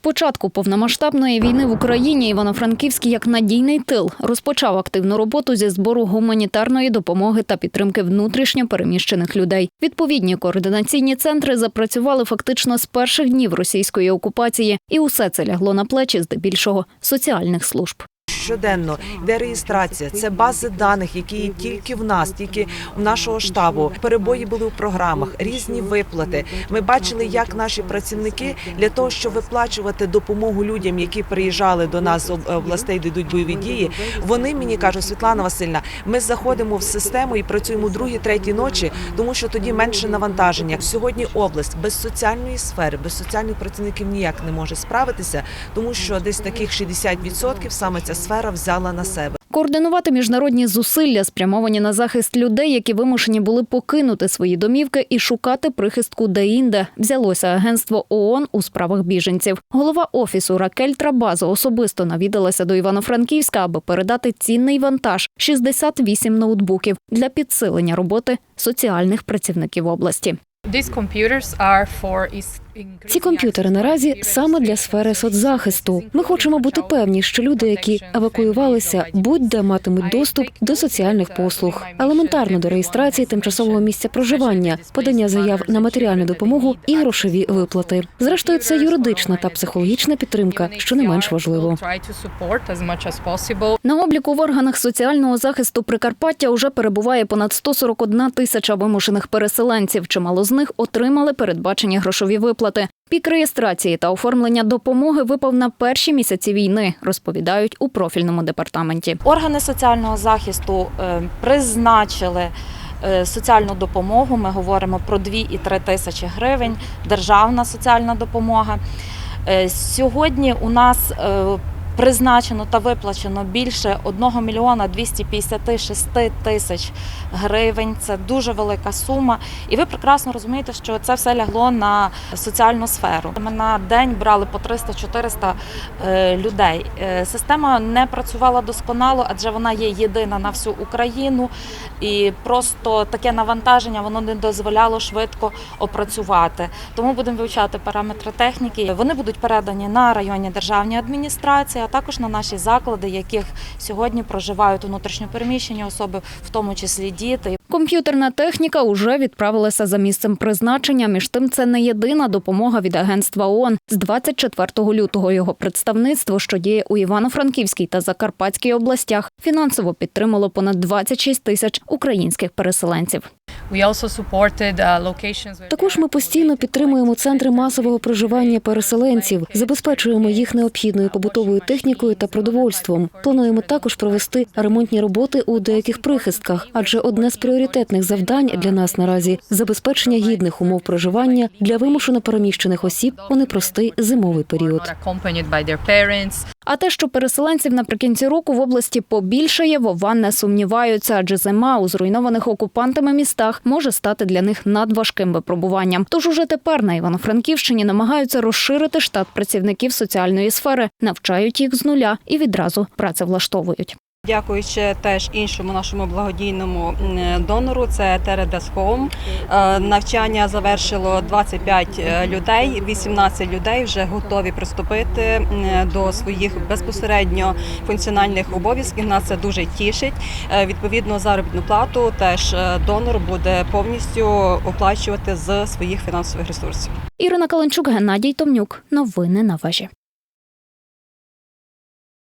Початку повномасштабної війни в Україні Івано-Франківський як надійний тил розпочав активну роботу зі збору гуманітарної допомоги та підтримки внутрішньо переміщених людей. Відповідні координаційні центри запрацювали фактично з перших днів російської окупації, і усе це лягло на плечі здебільшого соціальних служб. Щоденно йде реєстрація, це бази даних, які є тільки в нас, тільки в нашого штабу. Перебої були у програмах, різні виплати. Ми бачили, як наші працівники для того, щоб виплачувати допомогу людям, які приїжджали до нас з об- областей, де йдуть бойові дії. Вони мені кажуть, Світлана Васильівна, ми заходимо в систему і працюємо другій, третій ночі, тому що тоді менше навантаження. Сьогодні область без соціальної сфери, без соціальних працівників ніяк не може справитися, тому що десь таких 60% саме ця сфера взяла на себе. Координувати міжнародні зусилля, спрямовані на захист людей, які вимушені були покинути свої домівки і шукати прихистку де-інде, взялося агентство ООН у справах біженців. Голова офісу Ракель Трабазо особисто навідалася до Івано-Франківська, аби передати цінний вантаж 68 ноутбуків для підсилення роботи соціальних працівників області. Ці комп'ютери наразі саме для сфери соцзахисту. Ми хочемо бути певні, що люди, які евакуювалися, будь-де матимуть доступ до соціальних послуг, елементарно до реєстрації тимчасового місця проживання, подання заяв на матеріальну допомогу і грошові виплати. Зрештою, це юридична та психологічна підтримка, що не менш важливо. На обліку в органах соціального захисту Прикарпаття уже перебуває понад 141 тисяча вимушених переселенців. Чимало з них отримали передбачені грошові виплати. Пік реєстрації та оформлення допомоги випав на перші місяці війни, розповідають у профільному департаменті. Органи соціального захисту е, призначили е, соціальну допомогу. Ми говоримо про 2 і 3 тисячі гривень, державна соціальна допомога. Е, Сьогодні у нас призначено та виплачено більше 1 мільйона 256 тисяч гривень. Це дуже велика сума. І ви прекрасно розумієте, що це все лягло на соціальну сферу. Ми на день брали по 300-400 е, людей. Е, Система не працювала досконало, адже вона є єдина на всю Україну, і просто таке навантаження воно не дозволяло швидко опрацювати. Тому будемо вивчати параметри техніки. Вони будуть передані на районні державні адміністрації, також на наші заклади, яких сьогодні проживають внутрішньопереміщені особи, в тому числі діти. Комп'ютерна техніка уже відправилася за місцем призначення. Між тим, це не єдина допомога від агентства ООН. З 24 лютого його представництво, що діє у Івано-Франківській та Закарпатській областях, фінансово підтримало понад 26 тисяч українських переселенців. Uh, Також ми постійно підтримуємо центри масового проживання переселенців, забезпечуємо їх необхідною побутовою технікою та продовольством. Плануємо також провести ремонтні роботи у деяких прихистках, адже одне з пріоритетних завдань для нас наразі забезпечення гідних умов проживання для вимушено переміщених осіб у непростий зимовий період. А те, що переселенців наприкінці року в області побільшає, вова не сумніваються, адже зима у зруйнованих окупантами містах може стати для них надважким випробуванням. Тож уже тепер на Івано-Франківщині намагаються розширити штат працівників соціальної сфери, навчають їх з нуля і відразу працевлаштовують. Дякуючи теж іншому нашому благодійному донору, це Тередес Home. Е, Навчання завершило 25 людей, 18 людей вже готові приступити до своїх безпосередньо функціональних обов'язків. Нас це дуже тішить. Е, Відповідно, заробітну плату теж е, донор буде повністю оплачувати з своїх фінансових ресурсів. Ірина Каленчук, Геннадій Томнюк. Новини на вежі.